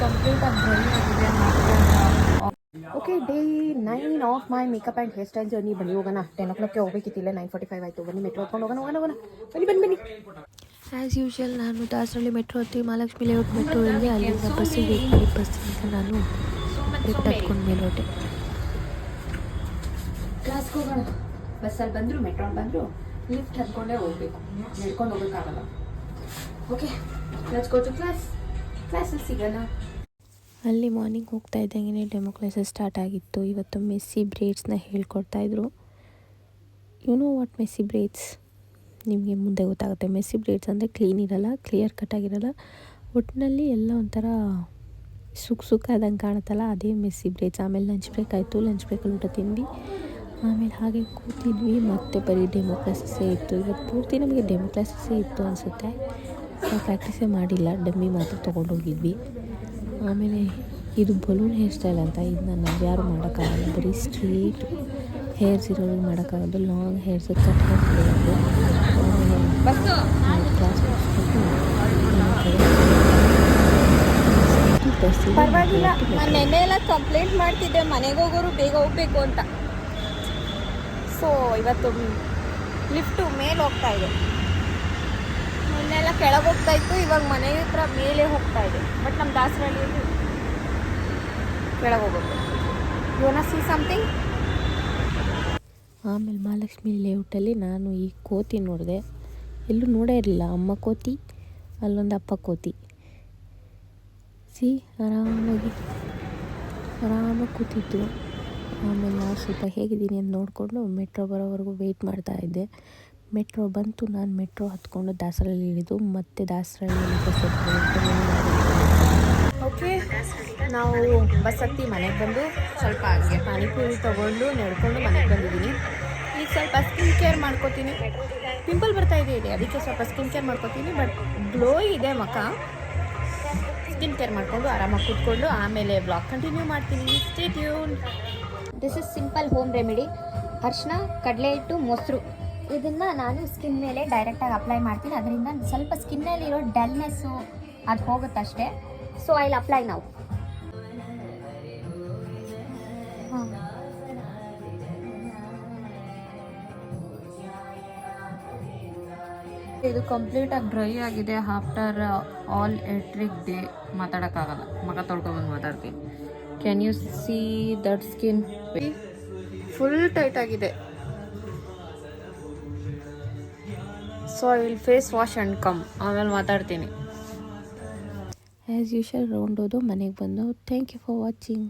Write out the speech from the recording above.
Complete ಆಗಿ dry ಆಗಿದೆ okay day nine of my makeup and hair style journey ಬನ್ನಿ ಹೋಗೋಣ ಟೆನ್ ಓ ಕ್ಲಾಕ್ಗೆ ಹೋಗ್ಬೇಕಿತ್ತಿಲ್ಲ ನೈನ್ ಫಾರ್ಟಿ ಫೈವ್ ಆಯಿತು ಬನ್ನಿ ಮೆಟ್ರೋ ಹೊತ್ಕೊಂಡು ಹೋಗೋಣ ಹೋಗೋಣ ಹೋಗೋಣ ಬನ್ನಿ ಬನ್ನಿ ಬನ್ನಿ ಆ್ಯಸ್ ಯೂಶುವಲ್ ನಾನು ದಾಸರಳ್ಳಿ ಮೆಟ್ರೋ ಹತ್ತಿ ಮಹಾಲಕ್ಷ್ಮಿ ಲೇಔಟ್ ಮೆಟ್ರೋ ಇಲ್ಲಿ ಅಲ್ಲಿಂದ ಬಸ್ಸಿಗೆ ವೆಯ್ಟ್ ಮಾಡಿ ಬಸ್ಸಿಂದ ನಾನು ಲಿಫ್ಟ್ ಹತ್ಕೊಂಡು ಮೇಲೆ ಹೊರಟೆ ಕ್ಲಾಸ್ಗೆ ಹೋಗೋಣ ಬಸ್ಸಲ್ಲಿ ಬಂದರು ಮೆಟ್ರೋ ಬಂದರು ಲಿಫ್ಟ್ ಹತ್ಕೊಂಡೇ ಹೋಗ್ಬೇಕು ನಡ್ಕೊಂಡು ಹೋಗೋಕ್ಕಾಗಲ್ಲ okay let's go to class ಸಿಗೋಣ ಅಲ್ಲಿ ಮಾರ್ನಿಂಗ್ ಹೋಗ್ತಾ ಇದ್ದಂಗೆ ಡೆಮೋ ಕ್ಲಾಸಸ್ ಸ್ಟಾರ್ಟ್ ಆಗಿತ್ತು. ಇವತ್ತು ಮೆಸ್ಸಿ ಬ್ರೇಡ್ಸ್ನ ಹೇಳ್ಕೊಡ್ತಾಯಿದ್ರು you know what messy braids ನಿಮಗೆ ಮುಂದೆ ಗೊತ್ತಾಗುತ್ತೆ. ಮೆಸ್ಸಿ ಬ್ರೇಡ್ಸ್ ಅಂದರೆ ಕ್ಲೀನ್ ಇರಲ್ಲ ಕ್ಲಿಯರ್ ಕಟ್ ಆಗಿರಲ್ಲ. ಒಟ್ಟಿನಲ್ಲಿ ಎಲ್ಲ ಒಂಥರ ಸುಖ ಸುಖ ಆದಂಗೆ ಕಾಣುತ್ತಲ್ಲ. ಅದೇ ಮೆಸ್ಸಿ ಬ್ರೇಡ್ಸ್ ಆಮೇಲೆ ಲಂಚ್ ಬ್ರೇಕ್ ಆಯಿತು. ಲಂಚ್ ಬ್ರೇಕಲ್ಲಿ ಊಟ ತಿಂದು, ಆಮೇಲೆ ಹಾಗೆ ಕೂತಿದ್ವಿ. ಮತ್ತೆ ಬರೀ ಡೆಮೋ ಕ್ಲಾಸಸ್ಸೇ ಇತ್ತು. ಇವತ್ತು ಪೂರ್ತಿ ನಮಗೆ ಡೆಮೋ ಕ್ಲಾಸಸ್ಸೇ ಇತ್ತು ಅನಿಸುತ್ತೆ. ನಾವು ಪ್ರಾಕ್ಟೀಸೇ ಮಾಡಿಲ್ಲ. ಡಮ್ಮಿ ಮಾತ್ರ ತೊಗೊಂಡೋಗಿದ್ವಿ. ಆಮೇಲೆ ಇದು ಬಲೂನ್ ಹೇರ್ ಸ್ಟೈಲ್ ಅಂತ ಇದನ್ನ ನಾವು ಯಾರು ಮಾಡೋಕ್ಕಾಗಲ್ಲ. ಬರೀ ಸ್ಟ್ರೀಟ್ ಹೇರ್ಸ್ ಇರೋರು ಮಾಡೋಕ್ಕಾಗೋದು ಲಾಂಗ್ ಹೇರ್ಸ್ ಕಟ್ ಕ್ಲಾಸ್ ಪರವಾಗಿಲ್ಲ. ನಾನು ನೆನ್ನೆ ಎಲ್ಲ ಕಂಪ್ಲೇಂಟ್ ಮಾಡ್ತಿದ್ದೆ. ಮನೆಗೆ ಹೋಗೋರು ಬೇಗ ಹೋಗ್ಬೇಕು ಅಂತ. ಸೊ ಇವತ್ತು ಲಿಫ್ಟು ಮೇಲೆ ಹೋಗ್ತಾ ಇದೆ. ಕೆಳಗೆ ಹೋಗ್ತಾ ಇತ್ತು, ಇವಾಗ ಮನೆ ಹತ್ರ ಮೇಲೆ ಹೋಗ್ತಾ ಇದೆ. ಬಟ್ ನಮ್ಮ ದಾಸರಳ್ಳಿಯಲ್ಲಿ ಕೆಳಗೆ ಹೋಗುತ್ತೆ ಯೋನ ಸಿ ಸಮಥಿಂಗ್ ಆಮೇಲೆ ಮಹಾಲಕ್ಷ್ಮಿ ಲೇಔಟಲ್ಲಿ ನಾನು ಈ ಕೋತಿ ನೋಡಿದೆ. ಎಲ್ಲೂ ನೋಡೇ ಇರಲಿಲ್ಲ. ಅಮ್ಮ ಕೋತಿ, ಅಲ್ಲೊಂದು ಅಪ್ಪ ಕೋತಿ. ಸಿ ಆರಾಮಾಗಿ ಆರಾಮಾಗಿ ಕೂತಿದ್ದು ಆಮೇಲೆ ನಾನು ಸ್ವಲ್ಪ ಹೇಗಿದ್ದೀನಿ ಅಂತ ನೋಡಿಕೊಂಡು ಮೆಟ್ರೋ ಬರೋವರೆಗೂ ವೆಯ್ಟ್ ಮಾಡ್ತಾ ಇದ್ದೆ. ಮೆಟ್ರೋ ಬಂತು. ನಾನು ಮೆಟ್ರೋ ಹತ್ಕೊಂಡು ದಾಸರಳ್ಳಿ ಇಳಿದು ಮತ್ತೆ ದಾಸರಳ್ಳಿ ಓಕೆ ನಾವು ಬಸ್ ಹತ್ತಿ ಮನೆಗೆ ಬಂದು ಸ್ವಲ್ಪ ಹಾಗೆ ಪಾನಿಪುರಿ ತೊಗೊಂಡು ನಡ್ಕೊಂಡು ಮನೆಗೆ ಬಂದಿದ್ದೀನಿ. ಈಗ ಸ್ವಲ್ಪ ಸ್ಕಿನ್ ಕೇರ್ ಮಾಡ್ಕೋತೀನಿ. ಪಿಂಪಲ್ ಬರ್ತಾ ಇದೆ ಇದೆ ಅದಕ್ಕೆ ಸ್ವಲ್ಪ ಸ್ಕಿನ್ ಕೇರ್ ಮಾಡ್ಕೋತೀನಿ ಬಟ್ ಗ್ಲೋ ಇದೆ ಮಕ್ಕ ಸ್ಕಿನ್ ಕೇರ್ ಮಾಡಿಕೊಂಡು ಆರಾಮಾಗಿ ಕೂತ್ಕೊಂಡು ಆಮೇಲೆ ಬ್ಲಾಗ್ ಕಂಟಿನ್ಯೂ ಮಾಡ್ತೀನಿ. Stay tune this is simple home remedy ಅರ್ಶಿನ ಕಡಲೆ ಹಿಟ್ಟು ಮೊಸರು. ಇದನ್ನು ನಾನು ಸ್ಕಿನ್ ಮೇಲೆ ಡೈರೆಕ್ಟಾಗಿ ಅಪ್ಲೈ ಮಾಡ್ತೀನಿ. ಅದರಿಂದ ಸ್ವಲ್ಪ ಸ್ಕಿನ್ನಲ್ಲಿರೋ ಡಲ್ನೆಸ್ಸು ಅದು ಹೋಗುತ್ತಷ್ಟೇ. ಸೊ ಐ ಅಪ್ಲೈ ನಾವು ಇದು ಕಂಪ್ಲೀಟಾಗಿ ಡ್ರೈ ಆಗಿದೆ. ಆಫ್ಟರ್ ಆಲ್ ಎಟ್ರಿಕ್ ಡೇ ಮಾತಾಡೋಕ್ಕಾಗಲ್ಲ. ಮಗ ತೊಳ್ಕೊಬಂದು ಮಾತಾಡ್ತೀನಿ. Can you see that skin full tight ಆಗಿದೆ. So will face wash and come ಆಮೇಲೆ ಮಾತಾಡ್ತೀನಿ. ಆ್ಯಸ್ ಯೂಶಲ್ ರೌಂಡ್ ಹೋದು, ಮನೆಗೆ ಬಂದು. Thank you for watching